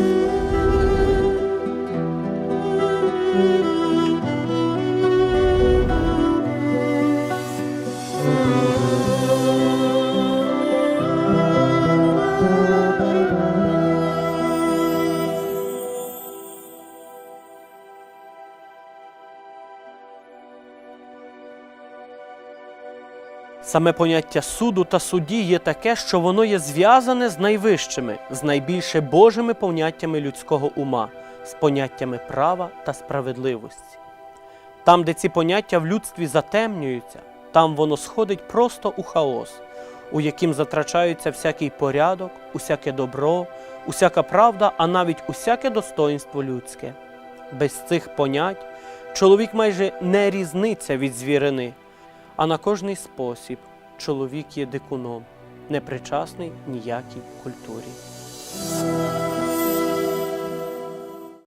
Thank you. Саме поняття суду та судді є таке, що воно є зв'язане з найвищими, з найбільше Божими поняттями людського ума, з поняттями права та справедливості. Там, де ці поняття в людстві затемнюються, там воно сходить просто у хаос, у яким затрачаються всякий порядок, усяке добро, усяка правда, а навіть усяке достоинство людське. Без цих понять чоловік майже не різниться від звірини, а на кожний спосіб чоловік є дикуном, непричасний ніякій культурі.